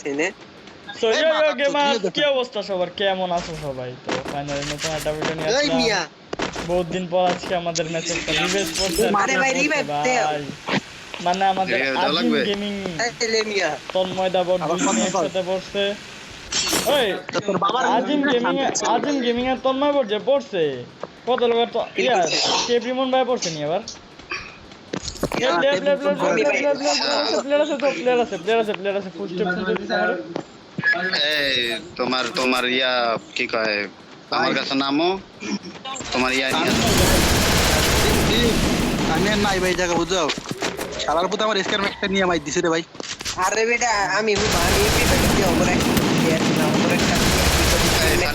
আছে নে তো ইয়ো ইয়ো গেমার কি অবস্থা সবার কেমন আছো সবাই তো ফাইনালি নতুন একটা ভিডিও নিয়ে আসলাম বহুত দিন পর আজকে আমাদের ম্যাচে একটা আরে ভাই। মানে আমাদের আজিম গেমিং তন্ময় আবার দুজনে কথা একসাথে পড়ছে ওই তো তোর বাবার আজিম গেমিং আজিম গেমিং এর তন্ময় পড়ছে পড়ছে কত লোকের তো ইয়া ভাই পড়ছে নি এবার তোমার তোমার ইয়া কি কয় আমার কাছে নামো তোমার ইয়া আমি নাই ভাই জায়গা বুঝাও শালার পুতো আমার স্কার ম্যাকটা নিয়ে মাই দিছে রে ভাই আরে বেটা আমি আমি বিপদ দিয়ে ওপর একটা প্লেয়ার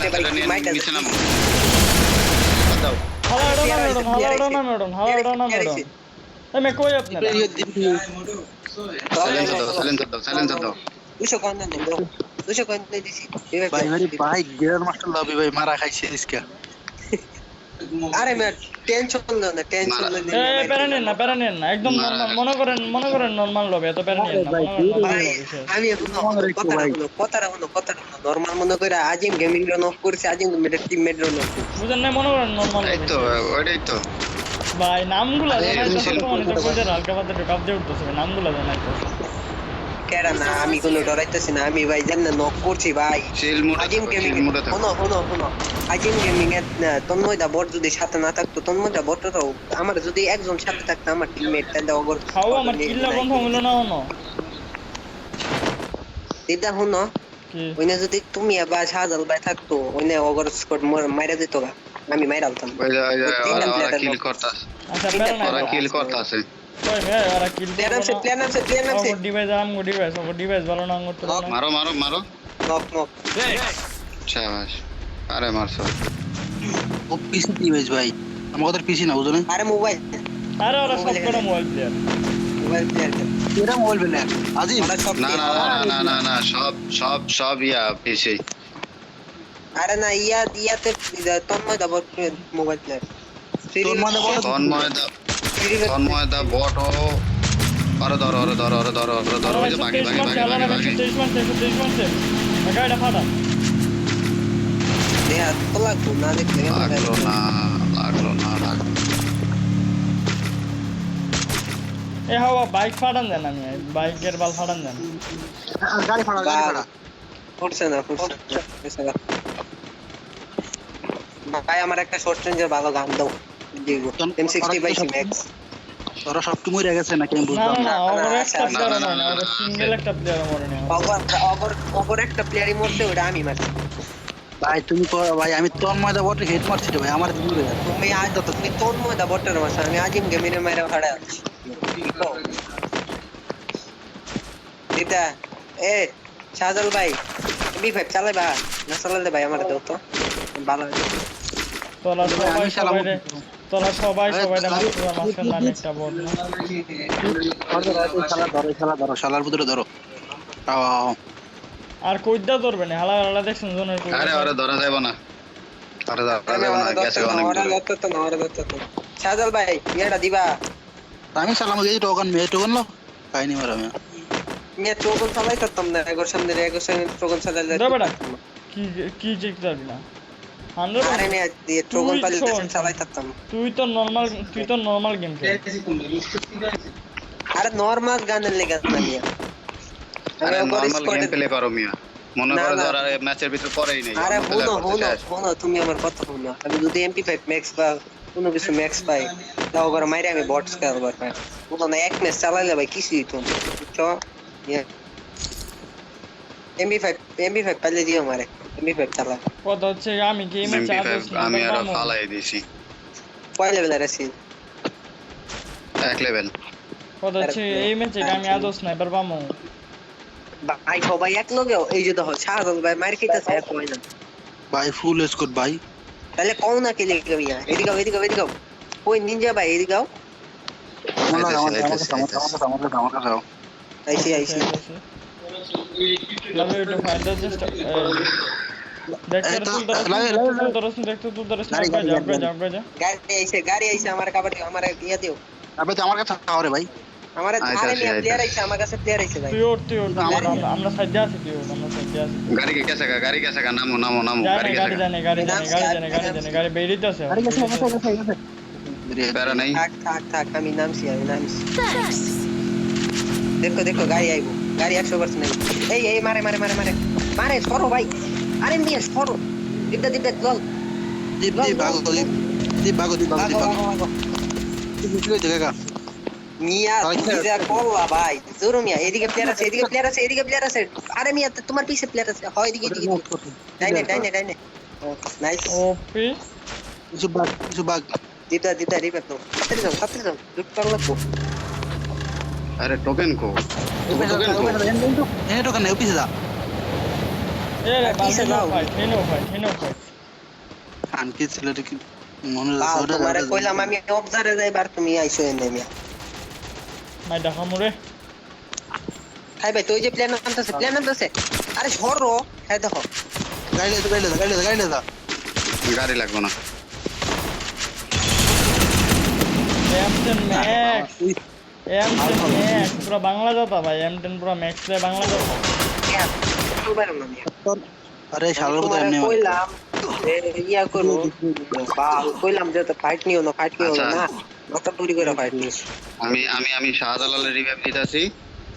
একটা মাইটা দাও হালা না ম্যাডাম হালা ওটা না ম্যাডাম হালা ওটা না ম্যাডাম এই মে আপনারা সাইলেন্সার দাও সাইলেন্সার দাও সাইলেন্সার দাও দুশো কয়েন দেন ব্রো দুশো কয়েন দিয়ে দিছি ভাই ভাই ভাই গিয়ার মাস্টার লবি ভাই মারা খাইছে ইসকা আরে মিয়া টেনশন না না টেনশন না এই প্যারা না প্যারা না একদম নরমাল মনে করেন মনে করেন নরমাল লবে এত না ভাই আমি হলো নরমাল মনে করে আজিম গেমিং র নক করছে আজিম মেটের টিমমেট র নক বুঝেন না মনে করেন নরমাল এই তো ওইটাই তো ভাই নামগুলো তো তোমার তো কইতে হালকা পাতলা ঢোকাপ দিয়ে উঠতেছে নামগুলো জানাই তো। কেডা না আমি কোনো ডরাইতেছি না আমি ভাই জান না নক করছি ভাই। আজিম গেমিং শোনো শোনো শোনো। আজিম গেমিং এর তন্ময় দা বট যদি সাথে না থাকতো তন্ময় দা বট তো আমার যদি একজন সাথে থাকতো আমার টিমমেট তাহলে অগর খাও আমার কিল্লা বন্ধ হইল না হনো দিদা শুনো। কি? ওইনে যদি তুমি আবার শাহজাল ভাই থাকতো ওইনে অগর স্কট মাইরা দিত গা। আমি মাইরা আলতাম ওই যে ওই যে তিনটা ওরা- ওরা কিল করতা আচ্ছা নাই ওরা কিল মে ওরা কিল প্লেয়ার আছে প্লেয়ার আছে প্লেয়ার আছে ওর ডিভাইস আম গো ডিভাইস ওর ডিভাইস ভালো না আঙ্গুর তো না মারো মারো মারো নক নক শাবাশ আরে মারছো ও পিসি ডিভাইস ভাই আমার কথা পিসি না বুঝো না আরে মোবাইল আরে ওরা সব করে মোবাইল প্লেয়ার মোবাইল প্লেয়ার এরা মোবাইল বেলে আজিম ওরা না না না না না সব সব সব ইয়া পিসি আরে না ইয়া ইয়াতে তন্ময় দা বট মোবাইল প্লেয়ার তন্ময় দা তন্ময় দা বট ও আরে ধরো আরে ধরো আরে ধরো আরে ধরো ওই যে বাকি বাকি বাকি বাকি বাকি তেইশ মাসে তেইশ মাসে গাড়িটা ফাটা দেয়া তো লাগতো না দেখলে লাগল না লাগল না লাগল এ হাওয়া বাইক ফাটান দেন আমি বাইকের বাল ফাটান দেন গাড়ি না না ভাই আমার একটা শর্ট রেঞ্জের ভালো গান দাও। দিব ম্যাক্স সব কি মরে গেছে নাকি আমি বুঝলাম না। না না, একটা না, প্লেয়ার না, না, মরে না না, না, সিঙ্গেল একটা প্লেয়ার মরে না। একটা প্লেয়ারই মরছে ওটা আমি মারছি। ভাই তুমি ভাই আমি বটে হেড মারছি রে ভাই আমার দূরে তুমি আজ তো তুমি তোর মধ্যে বট্টার মারছো আমি আজিম গেমিনে মাইরা ভাড়া দিদা এ শাহজাল ভাই বি ফাইভ চালাই বা না চালালে ভাই আমার দাও তো। ভালো হবে। তোরা সবাই সবাই তোরা সবাই সবাই একটা বল। শালার ভিতরে ধরো। আর কইদা ধরবে না হালা হালা দেখছেন জনের কই আরে ওরে ধরা যাবে না। আরে ধরা যাবে না গেছে অনেক দূরে। ভাই ইয়েটা দিবা। আমি সালাম গেছি টোকন মেয়ে টোকন লো কাহিনী মারা আমি মেয়ে ট্রোগন চালাই করতাম না এগোর সামনে রে, এগোর সামনে দে বেটা। কি কি জিত যাবি না। তুমি আমার কথা বলো আমি যদি এমপি5 ম্যাক্স বা কোনো কিছু ম্যাক্স পাই তাও করে মাইরে আমি বটস খেলবার পাই বলো না এক ম্যাচ চালাইলে ভাই কিছুই তো বুঝছ? MB5 MB5 পালে দিও আমারে MB5 চালা কথা হচ্ছে আমি গেমে চার্জ আমি আর ফালাই দিছি কয় লেভেলের আছি এক লেভেল কথা হচ্ছে এই ম্যাচে আমি আদৌ স্নাইপার পামো ভাই সবাই এক লগে এই যে দেখো শাহজাদ ভাই মার খেতেছে এক কই না ভাই ফুল স্কোর ভাই তাহলে কও না কেলে কবি এদিকে এদিকে এদিকে এদিকে ওই নিনজা ভাই এদিকে যাও আমার কাছে আমার কাছে আমার কাছে আমার কাছে আইসি আইসি देखो देखो गाड़ी आई গাড়ি একশো পার্সেন্ট এই এই মারে মারে মারে মারে। মারে সরো ভাই। আরে মিয়া সরো। দিবদা দিবদা লল দীপ দীপ ভাগো দীপ। দীপ ভাগো দীপ ভাগো দীপ ভাগো। দীপ কাকা মিয়া যা করলা ভাই জোরো মিয়া। এদিকে প্লেয়ার আছে এদিকে প্লেয়ার আছে এদিকে প্লেয়ার আছে। আরে মিয়া তো তোমার পিছে প্লেয়ার আছে। হয় এদিকে এদিকে ডাইনে ডাইনে ডাইনে। Nice OP. কিছু বাগ কিছু বাগ দিদা দিদা রিপেট নাও তাড়াতাড়ি যাও তাড়াতাড়ি যাও লুট করো লাগবো अरे टोकन को टोकन को नहीं टोकन नहीं पीछे जा अरे पीछे जाओ no fight no fight Khan के ছেলেটা কি মনে লাগছে ওটা আরে কইলাম আমি অবজারে যাইবার তুমি আইছো এনে মিয়া মাই দেখা মরে। খাই ভাই তুই যে প্ল্যান আনতেছে প্ল্যান আনতেছে। আরে সরো। হ্যাঁ দেখো। গাড়ি লেদা গাড়ি লেদা গাড়ি লেদা গাড়ি লেদা গাড়ি লাগবে না। Captain max Max M10 Max পুরো বাংলা যাতা ভাই M10 পুরো ম্যাক্স রে বাংলা যাতা আরে শালার মতো এমনি কইলাম ইয়া করো বাল কইলাম যে ফাইট নিও না ফাইট নিও। না মাথা পুরি করে ফাইট নিস আমি আমি আমি শাহজালালের রিভাইভ দিতেছি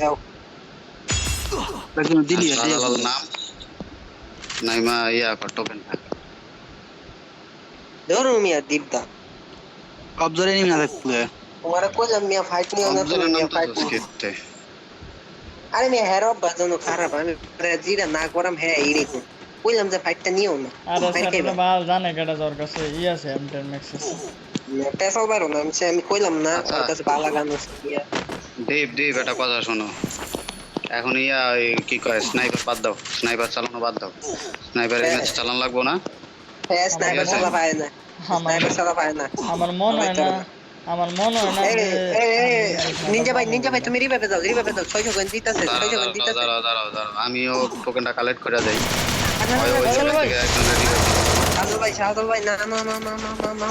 দাও একদম দিলি শাহজালাল নাম। নাইমা ইয়া কর টোকেন ধরো মিয়া দীপদা। কবজরে নিয়ে না থাকলে তোমারে কইলাম মিয়া ফাইট নিও না তুমি অবজরের নাম মিয়া তো ফাইট কিতে আরে মিয়া হেরো বাজনো খারাপ। আমি আরে জিরা না করাম হ্যাঁ ইরে কো কইলাম যে ফাইটটা নিও না। আরে স্যার বাল জানে কেডা তোর কাছে ই আছে M10 Max আছে পেছাল বাইরো না আমি আমি কইলাম না আচ্ছা। ওর কাছে বালা গান আছে দেব দেব এটা কথা শোনো। এখন ইয়া কি কয় স্নাইপার বাদ দাও। স্নাইপার চালানো বাদ দাও। স্নাইপার এই ম্যাচ চালানো লাগবো না। হ্যাঁ স্নাইপার। চালা পায় না। স্নাইপার চালা পায় না। আমার মন হয় না আমার মনে হয় না নিনজা ভাই নিনজা ভাই তুমি রিভাইভে দাও রিভাইভে দাও 600 কোয়েন দিতাছে 600 কোয়েন দিতাছে দাঁড়াও দাঁড়াও দাঁড়াও আমিও টোকেনটা কালেক্ট করে দেই ভাই ভাই না না না না না না না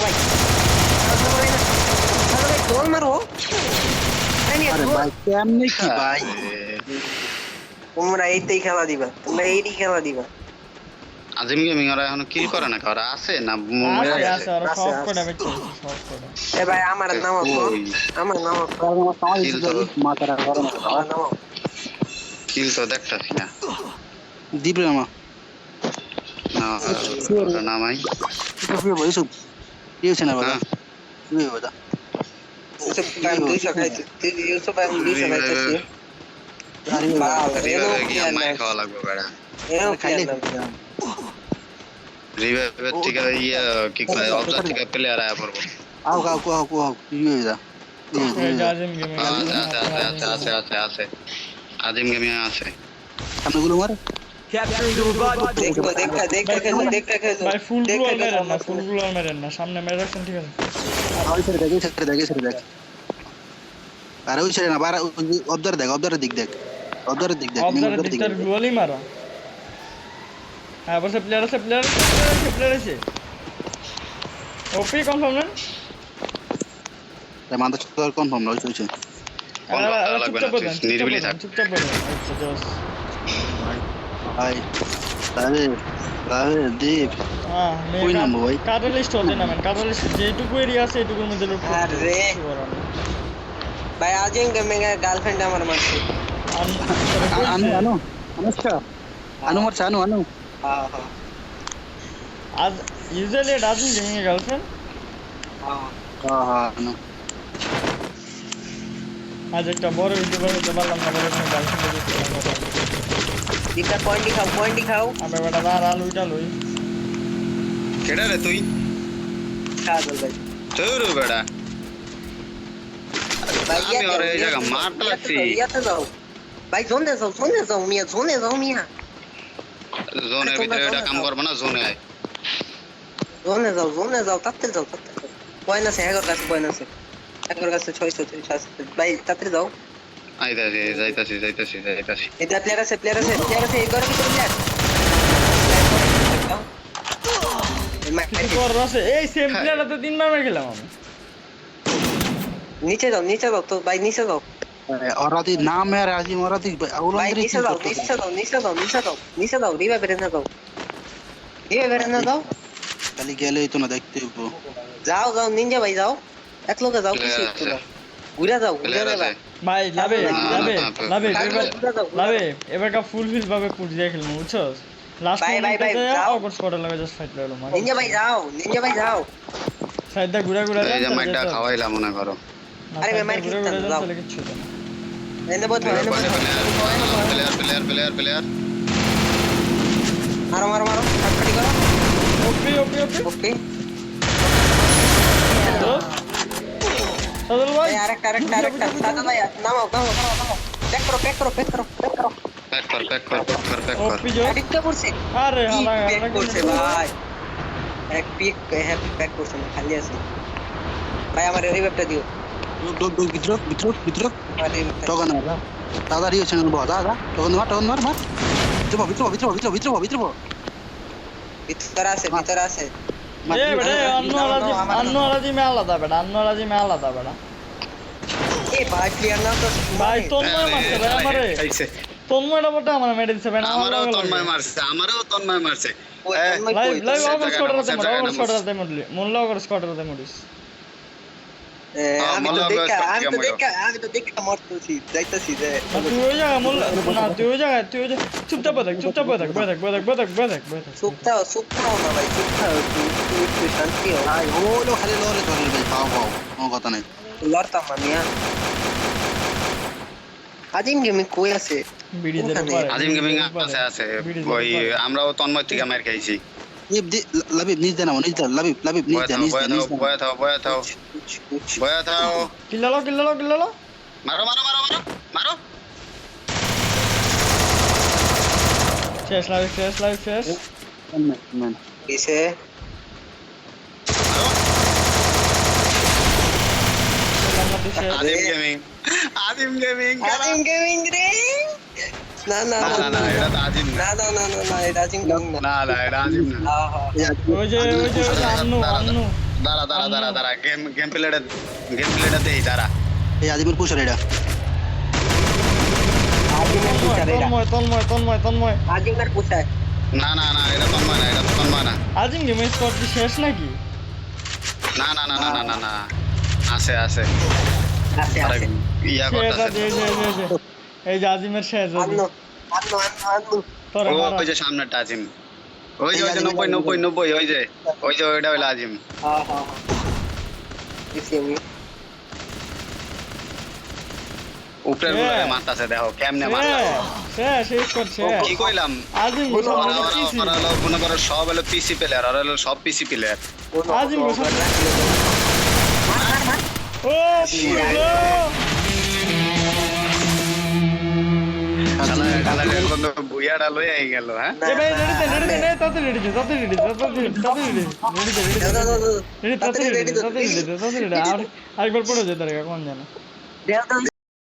ভাই ভাই না ভাই গোল মারো ভাই কেমনে কি ভাই তোমরা এইটাই খেলা দিবা তোমরা এইটাই খেলা দিবা আজিম গেমিং ওরা এখন কি করে না ওরা আছে না মরে আছে ওরা সব করে বেচে করে এ ভাই আমার নাম আমার নাম কিল তো মাতারা করে না কিল হ্যাঁ। তো দেখতাছি না দিবে আমা না নাম আই তো ফিরে বইছো দিয়েছে না বাবা দিবে বাবা সব টাইম দুই সকাই তিন ইউসুফ ভাই দুই সকাই আরে বাবা রে গিয়া মাই খাওয়া লাগবে বড়া। এ খাইলে। রিভাইভার থেকে ইয়া কি কয় অবজার থেকে প্লেয়ার আয়া পড়ব আও আও কো কো দেখ অবদার দিক দেখ অবদার দিক দেখ মারা হ্যাঁ বলছে প্লেয়ার আছে প্লেয়ার আছে প্লেয়ার আছে ওপি কনফার্ম না? রে মানতে চুপ কনফার্ম না হইছে নাম ভাই কাদের লিস্ট হতে নামেন কাদের লিস্ট যেটুকু এরিয়া আছে এটুকুর ভাই আজেন গেমিং এর গার্লফ্রেন্ড আমার মারছে। আনু আনু আনু। Uh, usually it doesn't ring it out, আজ একটা বড় ভিডিও বানাতে পারলাম না বড় একটা গার্লফ্রেন্ড দিতে দিতা পয়েন্টই খাও পয়েন্টই খাও আমরা বেটা দাঁড়া লুইটা লই কেডা রে তুই কাজল ভাই তুই রে বেটা আমি ওরে এই জায়গা মারতাছি ইয়াতে যাও ভাই জোন দে যাও জোন দে যাও মিয়া জোন দে যাও মিয়া জোনের আরে তোমরা ভিতরে এটা জোনে কাম যাও। করবে না জোনে আয় জোনে যাও জোনে যাও তাড়াতাড়ি যাও তাড়াতাড়ি যাও পয়েন্ট আছে এগারো কাছে পয়েন্ট আছে এগারো কাছে ছয়শো ছয়শো আছে ভাই তাড়াতাড়ি যাও আইতাছি যাইতাছি যাইতাছি যাইতাছি এটা প্লেয়ার আছে প্লেয়ার আছে প্লেয়ার আছে এই ঘরের ভিতরে প্লেয়ার কিছু করার আছে এই সেম প্লেয়ারটা তিনবার মেরে গেলাম আমি নিচে যাও নিচে যাও তো ভাই নিচে যাও আর আজিম ওরা দি ভাই ওলান্দ্রি নিচে যাও নিচে যাও নিচে যাও নিচে যাও নিচে যাও রিবা বেরে না যাও রিবা বেরে না যাও খালি গেলেই তো না দেখতে হইবো যাও যাও নিনজা ভাই যাও এক লোকে যাও। ঘুরে ঘুরে ভাই লাভে লাভে লাভে লাভে। এবার কা ফুল ফিল ভাবে পুট দিয়ে খেলব বুঝছ লাস্ট ভাই, ভাই, ভাই, যাও। অগর স্কোয়াডের লাগে জাস্ট ফাইট লাগল মানে নিনজা ভাই যাও নিনজা ভাই যাও সাইডটা ঘুরে ঘুরে এই যে মাইকটা মনে করো আরে ঘুরে যাও। চলে কিচ্ছু হতো না। এনে বসো এনে বসো প্লেয়ার প্লেয়ার প্লেয়ার প্লেয়ার মারো মারো মারো ফাটফাটি করো ওপি ওপি ওপি ওকে তো সাদল ভাই ভাই আরেকটা আরেকটা আরেকটা দাদা ভাই নামাও নামাও নামাও নামাও প্যাক করো প্যাক করো প্যাক করো প্যাক করো প্যাক কর প্যাক কর প্যাক কর প্যাক কর ওপি জো আরেকটা করছে আরে কি হালা প্যাক হালা করছে ভাই এক পিক হ্যাঁ প্যাক করছে না ডোক ডোক ভিতর ভিতর ভিতর টগন দাদা দাদা রিও চ্যানেল বহ দাদা টগন মার টগন মার মার ভিতর ভিতর ভিতর ভিতর ভিতর ভিতর আছে ভিতরে আছে। এ বেটা অন্য আলাজি অন্য আলাজি মে আলাদা বেটা অন্য আলাজি মে আলাদা বেটা। এ ভাই ক্লিয়ার না তো? ভাই তন্ময় মারছে ভাই আমারে। তন্ময়টা বলতে আমার মেরে দিছে ভাই আমারও তন্ময় মারছে আমারও তন্ময় মারছে। ওই এ, তন্ময় লাইভ লাইভ সে অগর জায়গায় স্কোয়াডার নামো, মরে সে অগর জায়গায় স্কোয়াডার মরলি মোল্লা অগর স্কোয়াডার মরিস এ, আমি তো দেখা আমি তো দেখা আমি তো দেখা মরতেছি যাইতাছি যে তুই ওই জায়গায় মোল্লা না তুই ওই জায়গায় তুই ওই জায়গায় চুপচাপ বসে থাক চুপচাপ বসে থাক বসে থাক বসে থাক বসে থাক বসে থাক বসে থাক সুপ্তাও সুপ্তাও না ভাই সুপ্তাও তুই তুই একটু শান্তি হও ভাই ওলো খালি লরে ধরে ভাই পাও পাও কোনো কথা নাই লড়তাম আমি হ্যাঁ আজিম গেমে কই আছে বিড়ি দিতে ওখানে পারে আজিম গেমিং আছে আছে ওই আমরাও তন্ময় থেকে মার খাইছি শেষ লাইভ শেষ লাইভ শেষ ম্যান কিসে Azim gaming Azim gaming Azim gaming রে না না না না না এটা আজিম না না না না না এটা আজিম না না না এটা আজিম না ওই যে ওই যে আন্নু আন্নু দাঁড়া দাঁড়া দাঁড়া দাঁড়া গেম গেম প্লেটা গেম প্লেটা দেই দাঁড়া এই আজিমের পুষার এটা আজিমের পুষার এটা তন্ময় তন্ময় তন্ময় তন্ময় আজিমের পুষার না না না এটা তন্ময় না এটা তন্ময় না আজিম গেমের স্কোয়াড কি শেষ নাকি না না না না না না না আছে আছে আছে আছে ইয়া করতেছে আছে এই যে আজিমের শেষ ওই যে সামনেটা আজিম। ওই যে ওই যে নব্বই নব্বই নব্বই ওই যে ওই যে ওইটা হইল আজিম। উপরেরগুলো মারতাছে দেখো কেমনে মারতাছে শেষ এই কি কইলাম? আজিম হলো মনে করো সব হলো পিসি প্লেয়ার হলো সব পিসি প্লেয়ার আজিম ও বুইয়াটা লই আই গেল হ্যাঁ? এ ভাই রেডি দে তাতে রেডি দে তাতে রেডি তাতে রেডি তাতে রেডি রেডি দে রেডি দাও দাও দাও রেডি তাতে রেডি তাতে রেডি তাতে রেডি আরেকবার পড়ে যেতে রে কোন জানা।